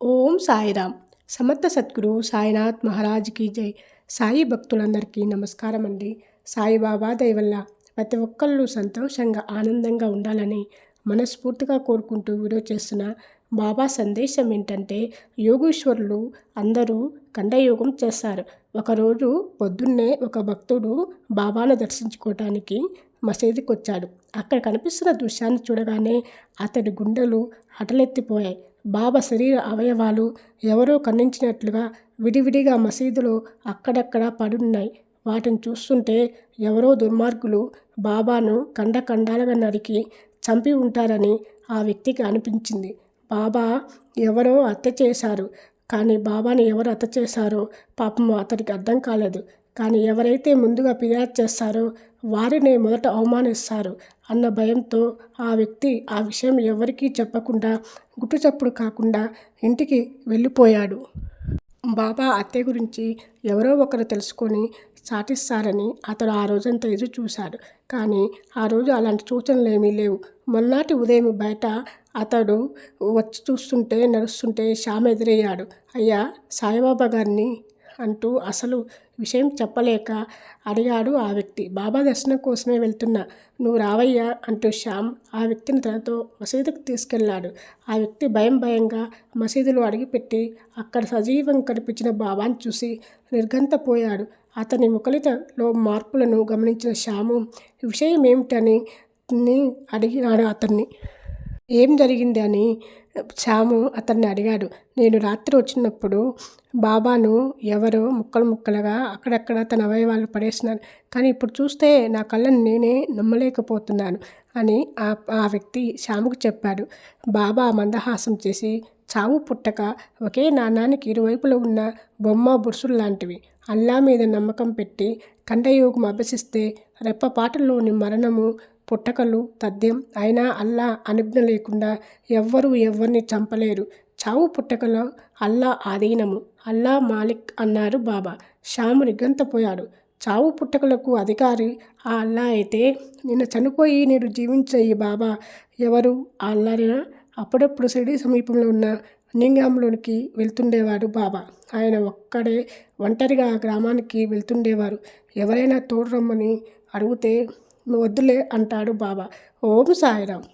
ఓం సాయిరామ్. సమర్థ సద్గురు సాయినాథ్ మహారాజ్కి జై. సాయి భక్తులందరికీ నమస్కారం అండి సాయిబాబా దయ వల్ల ప్రతి ఒక్కళ్ళు సంతోషంగా ఆనందంగా ఉండాలని మనస్ఫూర్తిగా కోరుకుంటూ వీడియో చేస్తున్న బాబా సందేశం ఏంటంటే యోగీశ్వరులు అందరూ కండయోగం చేస్తారు. ఒకరోజు పొద్దున్నే ఒక భక్తుడు బాబాను దర్శించుకోవటానికి మసీదుకి వచ్చాడు అక్కడ కనిపిస్తున్న దృశ్యాన్ని చూడగానే అతడి గుండెలు అటలెత్తిపోయాయి. బాబా శరీర అవయవాలు ఎవరో ఖండించినట్లుగా విడివిడిగా మసీదులో అక్కడక్కడ పడున్నాయి. వాటిని చూస్తుంటే ఎవరో దుర్మార్గులు బాబాను కండకండాలుగా నరికి చంపి ఉంటారని ఆ వ్యక్తికి అనిపించింది. బాబా ఎవరో హత్య చేశారు. కానీ బాబాని ఎవరు హత్య చేశారో పాపం అతడికి అర్థం కాలేదు. కానీ ఎవరైతే ముందుగా ఫిర్యాదు చేస్తారో వారినే మొదట అవమానిస్తారు అన్న భయంతో ఆ వ్యక్తి ఆ విషయం ఎవరికీ చెప్పకుండా గుట్టుచప్పుడు కాకుండా ఇంటికి వెళ్ళిపోయాడు. బాబా అత్తయ్య గురించి ఎవరో ఒకరు తెలుసుకొని సాటిస్తారని అతడు ఆ రోజంతా ఎదురు చూశాడు కానీ ఆ రోజు అలాంటి సూచనలు ఏమీ లేవు. మొన్నటి ఉదయం బయట అతడు వచ్చి చూస్తుంటే నడుస్తుంటే శ్యామ ఎదురయ్యాడు. అయ్యా సాయిబాబా గారిని అంటూ అసలు విషయం చెప్పలేక అడిగాడు ఆ వ్యక్తి. బాబా దర్శనం కోసమే వెళ్తున్నా. నువ్వు రావయ్యా అంటూ శ్యామ్ ఆ వ్యక్తిని తనతో మసీదుకు తీసుకెళ్ళాడు. ఆ వ్యక్తి భయం భయంగా మసీదులో అడిగిపెట్టి అక్కడ సజీవం కనిపించిన బాబాను చూసి నిర్గంతపోయాడు అతని ముఖలితలో మార్పులను గమనించిన శ్యాము విషయం ఏమిటని అడిగినాడు అతన్ని. ఏం జరిగింది అని శ్యాము అతన్ని అడిగాడు. నేను రాత్రి వచ్చినప్పుడు బాబాను ఎవరో ముక్కలు ముక్కలుగా అక్కడక్కడ తన అవయవాలు పడేసినాను. కానీ ఇప్పుడు చూస్తే నా కళ్ళని నేనే నమ్మలేకపోతున్నాను అని ఆ ఆ వ్యక్తి శ్యాముకు చెప్పాడు. బాబా మందహాసం చేసి చావు పుట్టక ఒకే నాణానికి ఇరువైపులో ఉన్న బొమ్మ బుర్సులు లాంటివి. అల్లా మీద నమ్మకం పెట్టి కండయోగం అభ్యసిస్తే రెప్పపాటల్లోని మరణము పుట్టకలు తథ్యం అయినా అల్లా అనుజ్ఞ లేకుండా ఎవ్వరూ ఎవరిని చంపలేరు. చావు పుట్టకలో అల్లా ఆధీనము. అల్లా మాలిక్ అన్నారు బాబా. శ్యాము నిగ్గంతపోయాడు. చావు పుట్టకలకు అధికారి ఆ అల్లా అయితే నిన్న చనిపోయి నేడు జీవించే ఈ బాబా. ఎవరు? ఆ అల్లారినా అప్పుడప్పుడు సిడీ సమీపంలో ఉన్న నింగాంలోనికి వెళ్తుండేవాడు బాబా. ఆయన ఒక్కడే ఒంటరిగా గ్రామానికి వెళ్తుండేవారు. ఎవరైనా తోడు రమ్మని అడిగితే వద్దులే అంటాడు బాబా. ఓం సాయిరామ్.